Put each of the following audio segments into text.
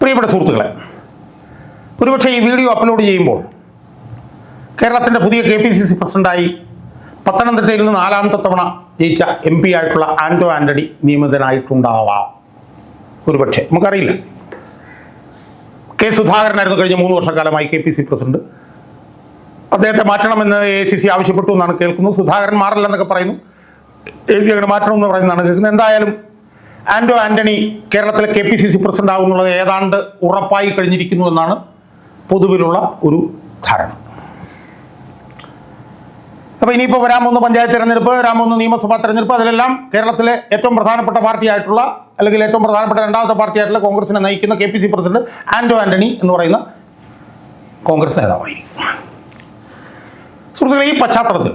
പ്രിയപ്പെട്ട സുഹൃത്തുക്കളെ ഒരുപക്ഷെ ഈ വീഡിയോ അപ്ലോഡ് ചെയ്യുമ്പോൾ കേരളത്തിന്റെ പുതിയ കെ പി സി സി പ്രസിഡന്റായി പത്തനംതിട്ടയിൽ നിന്ന് നാലാമത്തെ തവണ ജയിച്ച എം പി ആയിട്ടുള്ള ആന്റോ ആന്റണി നിയമിതനായിട്ടുണ്ടാവാം. ഒരുപക്ഷെ നമുക്കറിയില്ല. കെ സുധാകരനായിരുന്നു കഴിഞ്ഞ മൂന്ന് വർഷക്കാലമായി കെ പി സി പ്രസിഡന്റ്. അദ്ദേഹത്തെ മാറ്റണമെന്ന് എ സി സി ആവശ്യപ്പെട്ടു എന്നാണ് കേൾക്കുന്നത്. സുധാകരൻ മാറില്ലെന്നൊക്കെ പറയുന്നു. എ സി അങ്ങനെ മാറ്റണമെന്ന് പറയുന്നതാണ് കേൾക്കുന്നത്. എന്തായാലും ആന്റോ ആന്റണി കേരളത്തിലെ K P C C president ആകുന്നുള്ളത് ഏതാണ്ട് ഉറപ്പായി കഴിഞ്ഞിരിക്കുന്നു എന്നാണ് പൊതുവിലുള്ള ഒരു ധാരണ. അപ്പോൾ ഇനിയിപ്പോൾ വരാൻ പോകുന്ന പഞ്ചായത്ത് തെരഞ്ഞെടുപ്പ് വരാൻ പോകുന്ന നിയമസഭാ തെരഞ്ഞെടുപ്പ് അതിലെല്ലാം കേരളത്തിലെ ഏറ്റവും പ്രധാനപ്പെട്ട പാർട്ടിയായിട്ടുള്ള അല്ലെങ്കിൽ ഏറ്റവും പ്രധാനപ്പെട്ട രണ്ടാമത്തെ പാർട്ടിയായിട്ടുള്ള കോൺഗ്രസിനെ നയിക്കുന്ന K P C president Anto Antony എന്ന് പറയുന്ന കോൺഗ്രസ് നേതാവായിരിക്കും. സുഹൃത്തുക്കളെ ഈ പശ്ചാത്തലത്തിൽ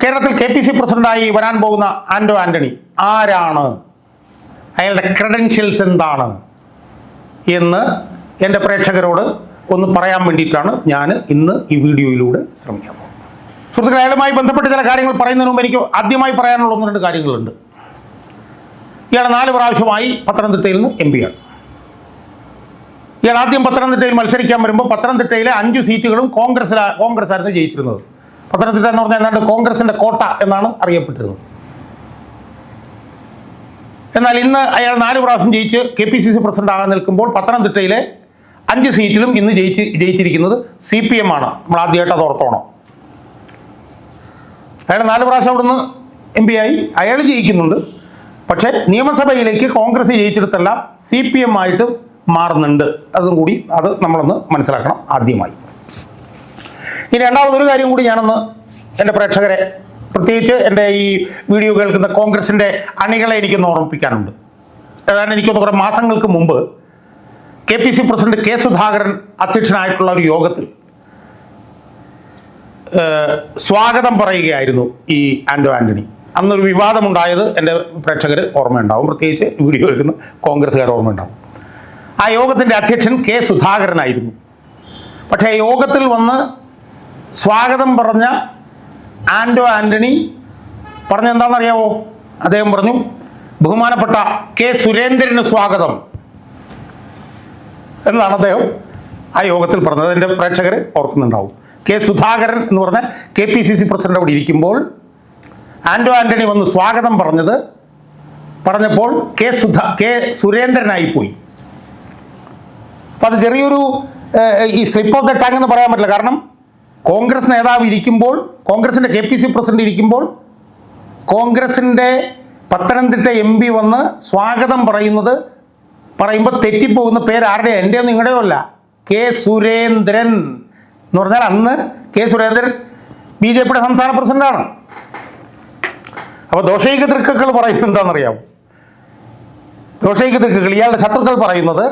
കേരളത്തിൽ കെ പി സി പ്രസിഡന്റായി വരാൻ പോകുന്ന ആന്റോ ആന്റണി ആരാണ്? അയാളുടെ ക്രെഡൻഷ്യൽസ് എന്താണ്? എന്ന് എന്റെ പ്രേക്ഷകരോട് ഒന്ന് പറയാൻ വേണ്ടിയിട്ടാണ് ഞാൻ ഇന്ന് ഈ വീഡിയോയിലൂടെ ശ്രമിക്കാൻ പോകുന്നത്. സുഹൃത്തുക്കളെ അയാളുമായി ബന്ധപ്പെട്ട് ചില കാര്യങ്ങൾ പറയുന്നതിന് മുമ്പ് എനിക്ക് ആദ്യമായി പറയാനുള്ള ഒന്ന് രണ്ട് കാര്യങ്ങളുണ്ട്. ഇയാൾ നാല് പ്രാവശ്യമായി പത്തനംതിട്ടയിൽ നിന്ന് എം പിയാണ് ഇയാൾ ആദ്യം പത്തനംതിട്ടയിൽ മത്സരിക്കാൻ വരുമ്പോൾ പത്തനംതിട്ടയിലെ അഞ്ച് സീറ്റുകളും കോൺഗ്രസ് കോൺഗ്രസ് ആയിരുന്നു ജയിച്ചിരുന്നത്. പത്തനംതിട്ട എന്ന് പറഞ്ഞാൽ ഏതാണ്ട് കോൺഗ്രസിന്റെ കോട്ട എന്നാണ് അറിയപ്പെട്ടിരുന്നത്. എന്നാൽ ഇന്ന് അയാൾ നാല് പ്രാവശ്യം ജയിച്ച് K P C C president ആകാൻ നിൽക്കുമ്പോൾ പത്തനംതിട്ടയിലെ അഞ്ച് സീറ്റിലും ഇന്ന് ജയിച്ച് ജയിച്ചിരിക്കുന്നത് സി പി എം ആണ്. നമ്മൾ ആദ്യമായിട്ട് അത് ഓർത്തോണം. അയാൾ നാല് പ്രാവശ്യം അവിടുന്ന് എം പി ആയി. അയാൾ ജയിക്കുന്നുണ്ട്. പക്ഷേ നിയമസഭയിലേക്ക് കോൺഗ്രസ് ജയിച്ചെടുത്തെല്ലാം സി പി എം ആയിട്ട് മാറുന്നുണ്ട്. അതും കൂടി അത് നമ്മളൊന്ന് മനസ്സിലാക്കണം ആദ്യമായി. ഇനി രണ്ടാമതൊരു കാര്യം കൂടി ഞാനൊന്ന് എന്റെ പ്രേക്ഷകരെ പ്രത്യേകിച്ച് എന്റെ ഈ വീഡിയോ കേൾക്കുന്ന കോൺഗ്രസിന്റെ അണികളെ എനിക്കൊന്ന് ഓർമ്മിപ്പിക്കാനുണ്ട്. ഏതാണ്ട് എനിക്കൊന്ന് കുറേ മാസങ്ങൾക്ക് മുമ്പ് K P C president K Sudhakaran അധ്യക്ഷനായിട്ടുള്ള ഒരു യോഗത്തിൽ സ്വാഗതം പറയുകയായിരുന്നു ഈ ആൻഡോ ആന്റണി അന്നൊരു വിവാദമുണ്ടായത് എന്റെ പ്രേക്ഷകർ ഓർമ്മയുണ്ടാവും. പ്രത്യേകിച്ച് വീഡിയോ കേൾക്കുന്ന കോൺഗ്രസ്സുകാർ ഓർമ്മയുണ്ടാവും. ആ യോഗത്തിന്റെ അധ്യക്ഷൻ കെ സുധാകരനായിരുന്നു. പക്ഷേ യോഗത്തിൽ വന്ന് സ്വാഗതം പറഞ്ഞ ആന്റോ ആന്റണി. പറഞ്ഞ എന്താണെന്നറിയാവോ? അദ്ദേഹം പറഞ്ഞു ബഹുമാനപ്പെട്ട കെ സുരേന്ദ്രന് സ്വാഗതം. എന്നാണ് അദ്ദേഹം ആ യോഗത്തിൽ പറഞ്ഞത്. എന്റെ പ്രേക്ഷകർ ഓർക്കുന്നുണ്ടാവും. കെ സുധാകരൻ എന്ന് പറഞ്ഞ K P C C president അവിടെ ഇരിക്കുമ്പോൾ ആന്റോ ആന്റണി വന്ന് സ്വാഗതം പറഞ്ഞത് പറഞ്ഞപ്പോൾ കെ സുധ കെ സുരേന്ദ്രനായി പോയി. അപ്പോൾ അത് ചെറിയൊരു ഈ സ്ലിപ്പ് ഓഫ് ദ ടങ് എന്ന് പറയാൻ പറ്റില്ല. കാരണം കോൺഗ്രസ് നേതാവ് ഇരിക്കുമ്പോൾ കോൺഗ്രസിന്റെ കെ പി സി പ്രസിഡന്റ് ഇരിക്കുമ്പോൾ കോൺഗ്രസിന്റെ പത്തനംതിട്ട എം പി വന്ന് സ്വാഗതം പറയുന്നത് പറയുമ്പോൾ തെറ്റിപ്പോകുന്ന പേര് ആരുടെയോ? എന്റെയോ നിങ്ങളുടെയോ അല്ല. കെ സുരേന്ദ്രൻ എന്ന് പറഞ്ഞാൽ അന്ന് കെ സുരേന്ദ്രൻ ബി ജെ പിയുടെ സംസ്ഥാന പ്രസിഡന്റാണ്. അപ്പോൾ ദോഷൈക തൃക്കക്കൾ പറയുന്നത് എന്താണെന്നറിയാമോ ദോഷൈക തൃക്കക്കൾ ഇയാളുടെ ശത്രുക്കൾ പറയുന്നത്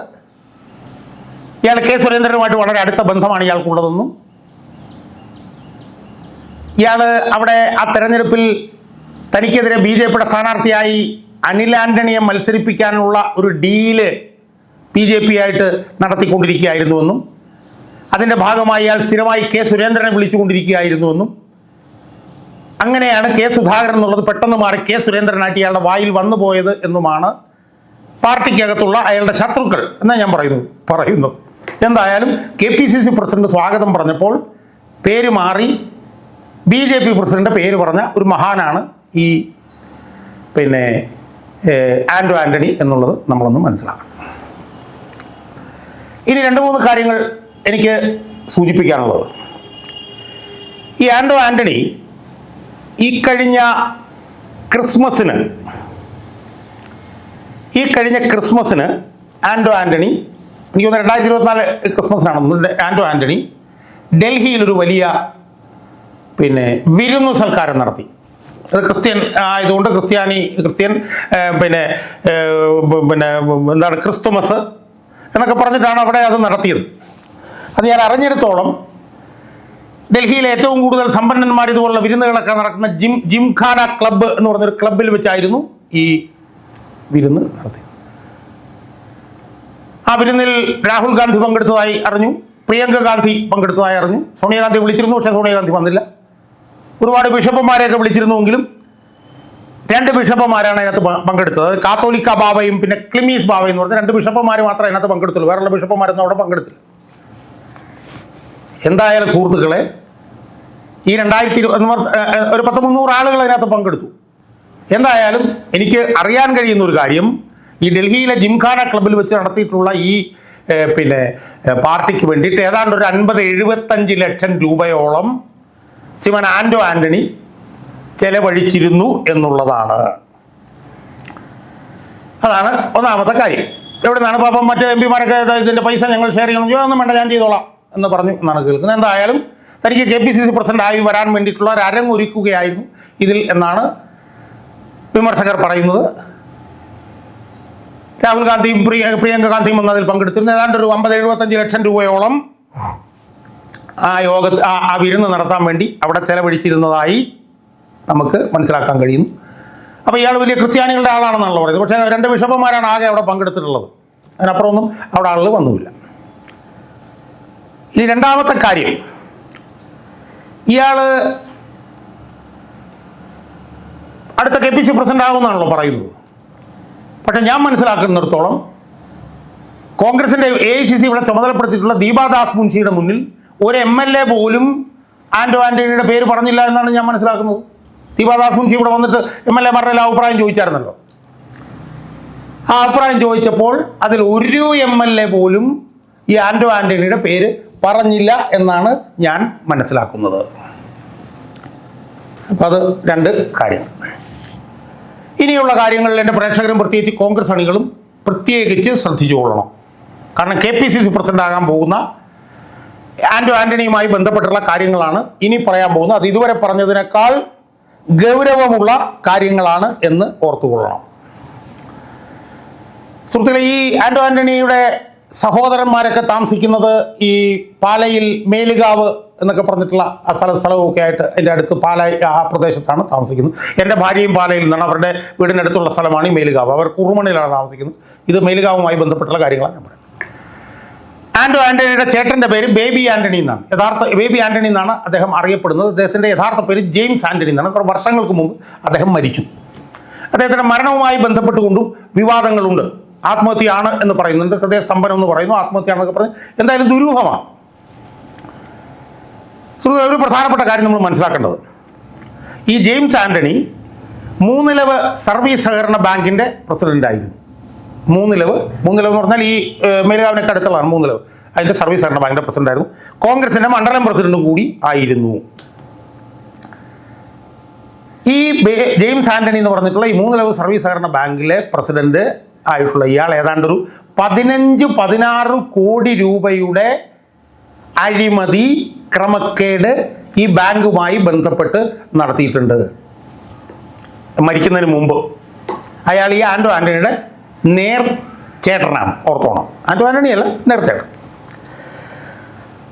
ഇയാൾ കെ സുരേന്ദ്രനുമായിട്ട് വളരെ അടുത്ത ബന്ധമാണ് ഇയാൾക്കുള്ളതെന്നും ഇയാൾ അവിടെ ആ തെരഞ്ഞെടുപ്പിൽ തനിക്കെതിരെ ബി ജെ പിയുടെ സ്ഥാനാർത്ഥിയായി അനിൽ ആന്റണിയെ മത്സരിപ്പിക്കാനുള്ള ഒരു ഡീൽ ബി ജെ പി ആയിട്ട് നടത്തിക്കൊണ്ടിരിക്കുകയായിരുന്നുവെന്നും അതിന്റെ ഭാഗമായി ഇയാൾ സ്ഥിരമായി കെ സുരേന്ദ്രനെ വിളിച്ചുകൊണ്ടിരിക്കുകയായിരുന്നുവെന്നും അങ്ങനെയാണ് കെ സുധാകരൻ എന്നുള്ളത് പെട്ടെന്ന് മാറി കെ സുരേന്ദ്രനായിട്ട് ഇയാളുടെ വായിൽ വന്നു പോയത് എന്നുമാണ് പാർട്ടിക്കകത്തുള്ള അയാളുടെ ശത്രുക്കൾ എന്നാണ് ഞാൻ പറയുന്നു പറയുന്നത്. എന്തായാലും K P C C president സ്വാഗതം പറഞ്ഞപ്പോൾ പേര് മാറി ബി ജെ പി പ്രസിഡന്റ് പേര് പറഞ്ഞ ഒരു മഹാനാണ് ഈ പിന്നെ ആൻഡോ ആന്റണി എന്നുള്ളത് നമ്മളൊന്ന് മനസ്സിലാക്കണം. ഇനി രണ്ട് മൂന്ന് കാര്യങ്ങൾ എനിക്ക് സൂചിപ്പിക്കാനുള്ളത്. ഈ ആന്റോ ആന്റണി ഈ കഴിഞ്ഞ ക്രിസ്മസിന് ഈ കഴിഞ്ഞ ക്രിസ്മസിന് ആന്റോ ആന്റണി എനിക്ക് തോന്നുന്നു രണ്ടായിരത്തി ഇരുപത്തിനാല് ക്രിസ്മസിനാണ് ആന്റോ ആന്റണി ഡൽഹിയിൽ ഒരു വലിയ പിന്നെ വിരുന്നു സൽക്കാരം നടത്തി. അത് ക്രിസ്ത്യൻ ആയതുകൊണ്ട് ക്രിസ്ത്യാനി ക്രിസ്ത്യൻ പിന്നെ പിന്നെ എന്താണ് ക്രിസ്തുമസ് എന്നൊക്കെ പറഞ്ഞിട്ടാണ് അവിടെ അത് നടത്തിയത്. അത് ഞാൻ അറിഞ്ഞിടത്തോളം ഡൽഹിയിലെ ഏറ്റവും കൂടുതൽ സമ്പന്നന്മാർ ഇതുപോലുള്ള വിരുന്നുകളൊക്കെ നടക്കുന്ന ജിം ജിംഖാന ക്ലബ്ബ് എന്ന് പറഞ്ഞൊരു ക്ലബ്ബിൽ വെച്ചായിരുന്നു ഈ വിരുന്ന് നടത്തിയത്. ആ വിരുന്നിൽ രാഹുൽ ഗാന്ധി പങ്കെടുത്തതായി അറിഞ്ഞു പ്രിയങ്ക ഗാന്ധി പങ്കെടുത്തതായി അറിഞ്ഞു. സോണിയാഗാന്ധി വിളിച്ചിരുന്നു പക്ഷേ സോണിയാഗാന്ധി വന്നില്ല. ഒരുപാട് ബിഷപ്പുമാരെയൊക്കെ വിളിച്ചിരുന്നുവെങ്കിലും രണ്ട് ബിഷപ്പുമാരാണ് അതിനകത്ത് പങ്കെടുത്തത്. കാത്തോലിക്ക ബാബയും പിന്നെ ക്ലിമീസ് ബാബയും എന്ന് പറഞ്ഞ രണ്ട് ബിഷപ്പുമാർ മാത്രമേ അതിനകത്ത് പങ്കെടുത്തുള്ളൂ. വേറെയുള്ള ബിഷപ്പുമാരൊന്നും അവിടെ പങ്കെടുത്തില്ല. എന്തായാലും സുഹൃത്തുക്കളെ ഈ രണ്ടായിരത്തി ഇരുപത് ഒരു പത്ത് മുന്നൂറ് ആളുകൾ അതിനകത്ത് പങ്കെടുത്തു. എന്തായാലും എനിക്ക് അറിയാൻ കഴിയുന്ന ഒരു കാര്യം ഈ ഡൽഹിയിലെ ജിംഖാന ക്ലബ്ബിൽ വെച്ച് നടത്തിയിട്ടുള്ള ഈ പിന്നെ പാർട്ടിക്ക് വേണ്ടിയിട്ട് ഏതാണ്ട് ഒരു അൻപത് എഴുപത്തഞ്ച് ലക്ഷം രൂപയോളം ശ്രീമാൻ ആൻഡോ ആന്റണി ചെലവഴിച്ചിരുന്നു എന്നുള്ളതാണ്. അതാണ് ഒന്നാമത്തെ കാര്യം. എവിടെ നിന്നാണ് പാപ്പം മറ്റേ എം പിമാരൊക്കെ ഇതിന്റെ പൈസ ഞങ്ങൾ ഷെയർ ചെയ്യണം? ഒന്നും വേണ്ട ഞാൻ ചെയ്തോളാം എന്ന് പറഞ്ഞു എന്നാണ് കേൾക്കുന്നത്. എന്തായാലും തനിക്ക് K P C C president ആയി വരാൻ വേണ്ടിയിട്ടുള്ള ഒരു അരങ്ങൊരുക്കുകയായിരുന്നു ഇതിൽ എന്നാണ് വിമർശകർ പറയുന്നത്. രാഹുൽ ഗാന്ധിയും പ്രിയ പ്രിയങ്ക ഗാന്ധിയും വന്ന് അതിൽ പങ്കെടുത്തിരുന്നു. ഏതാണ്ട് ഒരു അമ്പത് എഴുപത്തഞ്ച് ലക്ഷം രൂപയോളം ആ യോഗ ആ വിരുന്ന് നടത്താൻ വേണ്ടി അവിടെ ചെലവഴിച്ചിരുന്നതായി നമുക്ക് മനസ്സിലാക്കാൻ കഴിയുന്നു. അപ്പോൾ ഇയാൾ വലിയ ക്രിസ്ത്യാനികളുടെ ആളാണെന്നാണല്ലോ പറയുന്നത്. പക്ഷേ രണ്ട് ബിഷപ്പുമാരാണ് ആകെ അവിടെ പങ്കെടുത്തിട്ടുള്ളത്. അതിനപ്പുറമൊന്നും അവിടെ ആളുകൾ വന്നുമില്ല. ഇനി രണ്ടാമത്തെ കാര്യം. ഇയാൾ അടുത്ത കെ പി സി പ്രസിഡന്റ് ആകുമെന്നാണല്ലോ പറയുന്നത്. പക്ഷെ ഞാൻ മനസ്സിലാക്കുന്നിടത്തോളം കോൺഗ്രസിന്റെ എ ഐ സി സി ഇവിടെ ചുമതലപ്പെടുത്തിയിട്ടുള്ള ദീപാദാസ് മുൻഷിയുടെ മുന്നിൽ ഒരു എം എൽ എ പോലും ആന്റോ ആന്റണിയുടെ പേര് പറഞ്ഞില്ല എന്നാണ് ഞാൻ മനസ്സിലാക്കുന്നത്. ദീപാദാസ് മുൻഷി ഇവിടെ വന്നിട്ട് എം എൽ എമാരുടെ മാരുടെ അഭിപ്രായം ചോദിച്ചായിരുന്നല്ലോ. ആ അഭിപ്രായം ചോദിച്ചപ്പോൾ അതിൽ ഒരു എം എൽ എ പോലും ഈ ആന്റോ ആന്റണിയുടെ പേര് പറഞ്ഞില്ല എന്നാണ് ഞാൻ മനസ്സിലാക്കുന്നത്. അപ്പം അത് രണ്ട് കാര്യങ്ങൾ. ഇനിയുള്ള കാര്യങ്ങളിൽ എന്റെ പ്രേക്ഷകരും പ്രത്യേകിച്ച് കോൺഗ്രസ് അണികളും പ്രത്യേകിച്ച് ശ്രദ്ധിച്ചുകൊള്ളണം കാരണം K P C C president ആകാൻ പോകുന്ന ആന്റോ ആന്റണിയുമായി ബന്ധപ്പെട്ടുള്ള കാര്യങ്ങളാണ് ഇനി പറയാൻ പോകുന്നത്. അത് ഇതുവരെ പറഞ്ഞതിനേക്കാൾ ഗൗരവമുള്ള കാര്യങ്ങളാണ് എന്ന് ഓർത്തുകൊള്ളണം. സുഹൃത്തുക്കളെ ഈ ആന്റോ ആന്റണിയുടെ സഹോദരന്മാരൊക്കെ താമസിക്കുന്നത് ഈ പാലയിൽ മേലുകാവ് എന്നൊക്കെ പറഞ്ഞിട്ടുള്ള ആ സ്ഥല സ്ഥലമൊക്കെ ആയിട്ട് എന്റെ അടുത്ത് പാല ആ പ്രദേശത്താണ് താമസിക്കുന്നത്. എന്റെ ഭാര്യയും പാലയിൽ നിന്നാണ്. അവരുടെ വീടിനടുത്തുള്ള സ്ഥലമാണ് ഈ മേലുകാവ്. അവർ കുറുമണിയിലാണ് താമസിക്കുന്നത്. ഇത് മേലുകാവുമായി ബന്ധപ്പെട്ടുള്ള കാര്യങ്ങളാണ് ഞാൻ പറയുന്നത്. ആന്റോ ആന്റണിയുടെ ചേട്ടന്റെ പേര് ബേബി ആന്റണി എന്നാണ്. യഥാർത്ഥ ബേബി ആന്റണി എന്നാണ് അദ്ദേഹം അറിയപ്പെടുന്നത്. അദ്ദേഹത്തിന്റെ യഥാർത്ഥ പേര് ജെയിംസ് ആന്റണി എന്നാണ്. കുറേ വർഷങ്ങൾക്ക് മുമ്പ് അദ്ദേഹം മരിച്ചു. അദ്ദേഹത്തിന്റെ മരണവുമായി ബന്ധപ്പെട്ടുകൊണ്ടും വിവാദങ്ങളുണ്ട്. ആത്മഹത്യയാണ് എന്ന് പറയുന്നുണ്ട്. ഹൃദയസ്തംഭനം എന്ന് പറയുന്നു. ആത്മഹത്യയാണെന്നൊക്കെ പറഞ്ഞു എന്തായാലും ദുരൂഹമാണ്. ഒരു പ്രധാനപ്പെട്ട കാര്യം നമ്മൾ മനസ്സിലാക്കേണ്ടത്. ഈ ജെയിംസ് ആന്റണി മൂന്നിലവ് സർവീസ് സഹകരണ ബാങ്കിന്റെ പ്രസിഡന്റ് പ്രസിഡന്റായിരുന്നു മൂന്നിലവ്. മൂന്നിലവ് എന്ന് പറഞ്ഞാൽ ഈ മേലുകാവിനൊക്കെ അടുത്തുള്ളതാണ് മൂന്നിലവ്. അതിന്റെ സർവീസ് സഹകരണ ബാങ്കിന്റെ പ്രസിഡന്റായിരുന്നു കോൺഗ്രസിന്റെ മണ്ഡലം പ്രസിഡന്റും കൂടി ആയിരുന്നു. ഈ ജെയിംസ് ആന്റണി എന്ന് പറഞ്ഞിട്ടുള്ള ഈ മൂന്നിലവ് സർവീസ് സഹകരണ ബാങ്കിലെ പ്രസിഡന്റ് ആയിട്ടുള്ള ഇയാൾ ഏതാണ്ട് ഒരു പതിനഞ്ച് പതിനാറ് കോടി രൂപയുടെ അഴിമതി ക്രമക്കേട് ഈ ബാങ്കുമായി ബന്ധപ്പെട്ട് നടത്തിയിട്ടുണ്ട്. മരിക്കുന്നതിന് മുമ്പ്. അയാൾ ഈ ആൻഡോ ആന്റണിയുടെ നേർ ചേട്ടനാണ് ഓർത്തോണം ആന്റോ ആന്റണി അല്ല നേർ ചേട്ടൻ.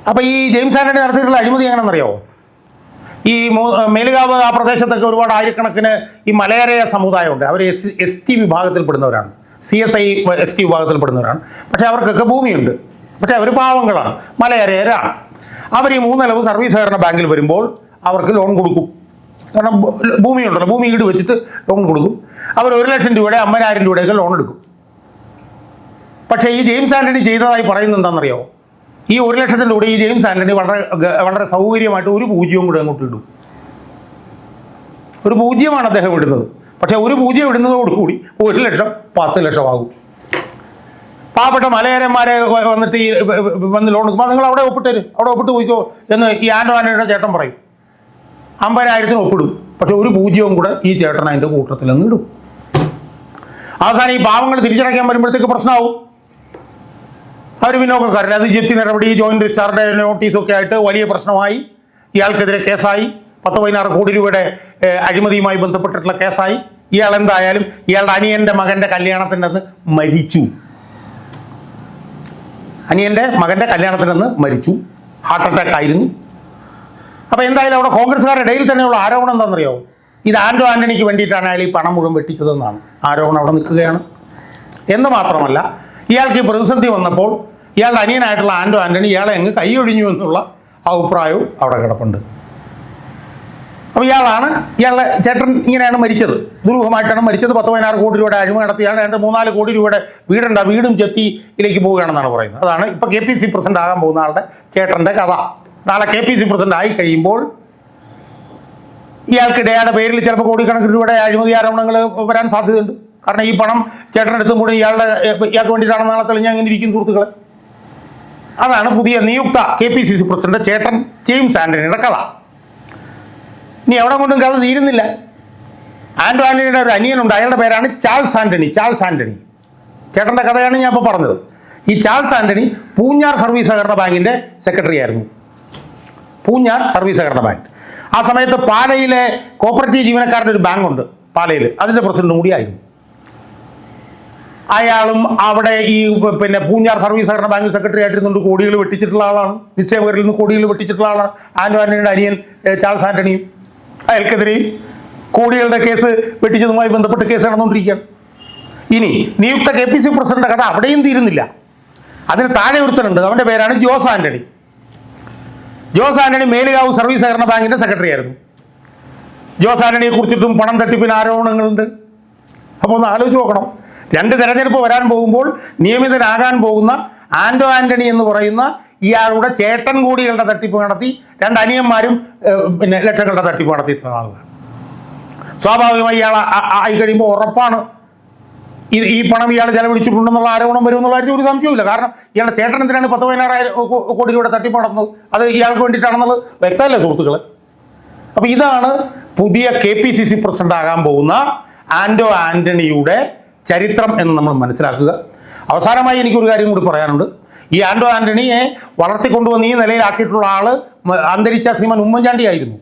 അപ്പോൾ ഈ ജെയിംസ് ആന്റണി നടത്തിയിട്ടുള്ള അഴിമതി എങ്ങനെയെന്നറിയാമോ ഈ മേലുകാവ് ആ പ്രദേശത്തൊക്കെ ഒരുപാട് ആയിരക്കണക്കിന് ഈ മലയരയ സമുദായമുണ്ട്. അവർ S S T വിഭാഗത്തിൽപ്പെടുന്നവരാണ്. C S I S T വിഭാഗത്തിൽപ്പെടുന്നവരാണ്. പക്ഷേ അവർക്കൊക്കെ ഭൂമിയുണ്ട്. പക്ഷേ അവർ പാവങ്ങളാണ്. മലയരയരാണ് അവർ ഈ മൂന്നലവ് സർവീസ് സഹകരണ ബാങ്കിൽ വരുമ്പോൾ അവർക്ക് ലോൺ കൊടുക്കും. കാരണം ഭൂമി ഉണ്ടല്ലോ ഭൂമി ഈട് വെച്ചിട്ട് ലോൺ കൊടുക്കും. അവർ ഒരു ലക്ഷം രൂപയുടെ അമ്പതിനായിരം രൂപയുടെയൊക്കെ ലോൺ എടുക്കും. പക്ഷേ ഈ ജെയിംസ് ആന്റണി ചെയ്തതായി പറയുന്നത് എന്താണെന്നറിയോ ഈ ഒരു ലക്ഷത്തിന്റെ കൂടെ ഈ ജെയിംസ് ആന്റണി വളരെ വളരെ സൗകര്യമായിട്ട് ഒരു പൂജ്യവും കൂടെ അങ്ങോട്ട് ഇടും. ഒരു പൂജ്യമാണ് അദ്ദേഹം ഇടുന്നത്. പക്ഷേ ഒരു പൂജ്യം ഇടുന്നതോടുകൂടി ഒരു ലക്ഷം പത്ത് ലക്ഷമാകും. പാവപ്പെട്ട മലയാരന്മാരെ വന്നിട്ട് ഈ വന്ന് ലോൺ എടുക്കുമ്പോൾ നിങ്ങൾ അവിടെ ഒപ്പിട്ടേര്. അവിടെ ഒപ്പിട്ട് പോയിക്കോ എന്ന് ഈ ആൻഡോ ആൻഡോയുടെ ചേട്ടൻ പറയും. അമ്പതിനായിരത്തിന് ഒപ്പിടും. പക്ഷെ ഒരു പൂജ്യവും കൂടെ ഈ ചേട്ടൻ അതിന്റെ കൂട്ടത്തിൽ നിന്ന് ഇടും. അവസാനം ഈ പാവങ്ങൾ തിരിച്ചടയ്ക്കാൻ വരുമ്പോഴത്തേക്ക് പ്രശ്നമാവും. അവർ പിന്നോക്കക്കാരൻ അത് ജപ്തി നടപടി ജോയിന്റ് രജിസ്ട്രാറുടെ നോട്ടീസൊക്കെ ആയിട്ട് വലിയ പ്രശ്നമായി. ഇയാൾക്കെതിരെ കേസായി. പത്ത് പതിനാറ് കോടി രൂപയുടെ അഴിമതിയുമായി ബന്ധപ്പെട്ടിട്ടുള്ള കേസായി. ഇയാൾ എന്തായാലും ഇയാളുടെ അനിയന്റെ മകന്റെ കല്യാണത്തിന്റെ അന്ന് മരിച്ചു. അനിയന്റെ മകന്റെ കല്യാണത്തിന്റെ അന്ന് മരിച്ചു. ഹാർട്ട് അറ്റാക്ക് ആയിരുന്നു. അപ്പോൾ എന്തായാലും അവിടെ കോൺഗ്രസ്സുകാരുടെ ഇടയിൽ തന്നെയുള്ള ആരോപണം എന്താണെന്നറിയോ? ഇത് ആൻഡോ ആന്റണിക്ക് വേണ്ടിയിട്ടാണ് അയാൾ ഈ പണം മുഴുവൻ വെട്ടിച്ചതെന്നാണ്. ആരോപണം അവിടെ നിൽക്കുകയാണ്. എന്ന് മാത്രമല്ല ഇയാൾക്ക് ഈ പ്രതിസന്ധി വന്നപ്പോൾ ഇയാളുടെ അനിയനായിട്ടുള്ള ആൻഡോ ആന്റണി ഇയാളെ അങ്ങ് കൈയൊഴിഞ്ഞു എന്നുള്ള അഭിപ്രായവും അവിടെ കിടപ്പുണ്ട്. അപ്പോൾ ഇയാളാണ് ഇയാളുടെ ചേട്ടൻ ഇങ്ങനെയാണ് മരിച്ചത്. ദുരൂഹമായിട്ടാണ് മരിച്ചത്. പത്ത് പതിനാറ് കോടി രൂപയുടെ അഴിമ നടത്തിയാണ്. രണ്ട് മൂന്നാൽ കോടി രൂപയുടെ വീടുണ്ട്. ആ വീടും ചെത്തിയിലേക്ക് പോവുകയാണെന്നാണ് പറയുന്നത്. അതാണ് ഇപ്പോൾ കെ പി സി പ്രസിഡന്റ് ആകാൻ പോകുന്ന ആളുടെ ചേട്ടന്റെ കഥ. നാളെ കെ പി സി പ്രസിഡന്റ് ആയി കഴിയുമ്പോൾ ഇയാൾക്ക് പേരിൽ ചിലപ്പോൾ കോടിക്കണക്കിന് രൂപയുടെ അഴിമതി ആരോപണങ്ങൾ വരാൻ സാധ്യതയുണ്ട്. കാരണം ഈ പണം ചേട്ടനെടുത്തും കൂടി ഇയാളുടെ ഇയാൾക്ക് വേണ്ടിയിട്ടാണ് നാളെ തെളിഞ്ഞ അങ്ങനെ ഇരിക്കുന്ന സുഹൃത്തുക്കളെ. അതാണ് പുതിയ നിയുക്ത K P C C president ചേട്ടൻ ജെയിംസ് ആന്റണിയുടെ കഥ. ഇനി എവിടെ കൊണ്ടും കഥ തീരുന്നില്ല. ആൻഡ്രോ ആന്റണിയുടെ ഒരു അനിയനുണ്ട് അയാളുടെ പേരാണ് ചാൾസ് ആന്റണി ചാൾസ് ആന്റണി. ചേട്ടന്റെ കഥയാണ് ഞാൻ ഇപ്പോൾ പറഞ്ഞത്. ഈ ചാൾസ് ആന്റണി പൂഞ്ഞാർ സർവീസ് സഹകരണ ബാങ്കിന്റെ സെക്രട്ടറി ആയിരുന്നു. പൂഞ്ഞാർ സർവീസ് സഹകരണ ബാങ്ക്. ആ സമയത്ത് പാലയിലെ കോപ്പറേറ്റീവ് ജീവനക്കാരുടെ ഒരു ബാങ്ക് ഉണ്ട് പാലയിൽ അതിന്റെ പ്രസിഡന്റും കൂടിയായിരുന്നു അയാളും അവിടെ ഈ പിന്നെ പൂഞ്ഞാർ സർവീസ് സഹകരണ ബാങ്കിൽ സെക്രട്ടറി ആയിട്ടിരുന്നുണ്ട് കോടികൾ വെട്ടിച്ചിട്ടുള്ള ആളാണ്. നിക്ഷേപകരിൽ നിന്ന് കോടികൾ വെട്ടിച്ചിട്ടുള്ള ആളാണ്. ആൻഡ് ആന്റണിയുടെ അനിയൻ ചാൾസ് ആന്റണിയും അയാൾക്കെതിരെയും കോടികളുടെ കേസ് വെട്ടിച്ചതുമായി ബന്ധപ്പെട്ട് കേസ് നടന്നുകൊണ്ടിരിക്കുകയാണ്. ഇനി നിയുക്ത കെ പി സി പ്രസിഡന്റ് കഥ അവിടെയും തീരുന്നില്ല. അതിന് താഴെ ഒരുത്തനുണ്ട്. അവന്റെ പേരാണ് ജോസ് ആന്റണി. ജോസ് ആന്റണി മേലുകാവ് സർവീസ് സഹകരണ ബാങ്കിന്റെ സെക്രട്ടറി ആയിരുന്നു. ജോസ് ആന്റണിയെ കുറിച്ചിട്ടും പണം തട്ടിപ്പിന് ആരോപണങ്ങളുണ്ട്. അപ്പോൾ ഒന്ന് ആലോചിച്ച് നോക്കണം. രണ്ട് തെരഞ്ഞെടുപ്പ് വരാൻ പോകുമ്പോൾ നിയമിതനാകാൻ പോകുന്ന ആന്റോ ആന്റണി എന്ന് പറയുന്ന ഇയാളുടെ ചേട്ടൻ കൂടികളുടെ തട്ടിപ്പ് നടത്തി രണ്ട് അനിയന്മാരും പിന്നെ ലക്ഷങ്ങളുടെ തട്ടിപ്പ് നടത്തിയിട്ടുള്ള ആളുകൾ സ്വാഭാവികമായി ഇയാൾ ആയി കഴിയുമ്പോൾ ഉറപ്പാണ് ഈ പണം ഇയാൾ ചെലവഴിച്ചിട്ടുണ്ടെന്നുള്ള ആരോപണം വരും എന്നുള്ള കാര്യത്തിൽ ഒരു സംശയമില്ല കാരണം ഇയാളുടെ ചേട്ടൻ എന്തിനാണ് പത്ത് പതിനാറായിരം കോടി രൂപ തട്ടിപ്പ് നടന്നത് അത് ഇയാൾക്ക് വേണ്ടിയിട്ടാണെന്നുള്ളത് വ്യക്തമല്ലേ സുഹൃത്തുക്കൾ അപ്പോൾ ഇതാണ് പുതിയ K P C C president ആകാൻ പോകുന്ന ആന്റോ ആന്റണിയുടെ ചരിത്രം എന്ന് നമ്മൾ മനസ്സിലാക്കുക. അവസാനമായി എനിക്കൊരു കാര്യം കൂടി പറയാനുണ്ട്. ഈ ആന്റോ ആന്റണിയെ വളർത്തിക്കൊണ്ടുവന്ന് ഈ നിലയിലാക്കിയിട്ടുള്ള മ- അന്തരിച്ച ശ്രീമാൻ ഉമ്മൻചാണ്ടി ആയിരുന്നു.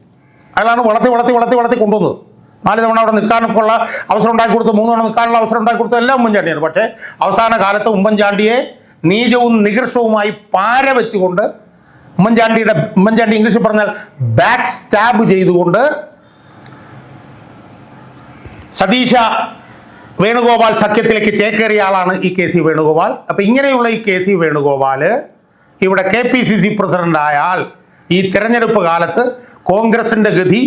അയാളാണ് വളർത്തി വളർത്തി വളർത്തി വളർത്തി കൊണ്ടുവന്നത്. നാല് തവണ അവിടെ നിൽക്കാനൊക്കെയുള്ള അവസരം ഉണ്ടാക്കി കൊടുത്ത് മൂന്ന് തവണ നിൽക്കാനുള്ള അവസരം ഉണ്ടാക്കി കൊടുത്ത എല്ലാം ഉമ്മൻചാണ്ടിയാണ്. പക്ഷേ അവസാന കാലത്ത് ഉമ്മൻചാണ്ടിയെ നീചവും നികൃഷ്ടവുമായി പാര വെച്ചുകൊണ്ട് ഉമ്മൻചാണ്ടിയുടെ ഉമ്മൻചാണ്ടി ഇംഗ്ലീഷിൽ പറഞ്ഞാൽ ബാക്ക് സ്റ്റാബ് ചെയ്തുകൊണ്ട് സതീശ വേണുഗോപാൽ സഖ്യത്തിലേക്ക് ചേക്കേറിയ ആളാണ് ഈ കെ സി വേണുഗോപാൽ. അപ്പം ഇങ്ങനെയുള്ള ഈ കെ സി വേണുഗോപാൽ ഇവിടെ K P C C president ആയാൽ ഈ തിരഞ്ഞെടുപ്പ് കാലത്ത് കോൺഗ്രസിന്റെ ഗതി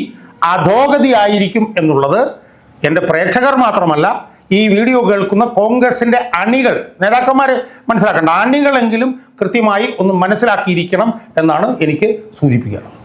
അധോഗതി ആയിരിക്കും എന്നുള്ളത് എന്റെ പ്രേക്ഷകർ മാത്രമല്ല ഈ വീഡിയോ കേൾക്കുന്ന കോൺഗ്രസിന്റെ അണികൾ നേതാക്കന്മാർ മനസ്സിലാക്കേണ്ട അണികളെങ്കിലും കൃത്യമായി ഒന്ന് മനസ്സിലാക്കിയിരിക്കണം എന്നാണ് എനിക്ക് സൂചിപ്പിക്കാനുള്ളത്.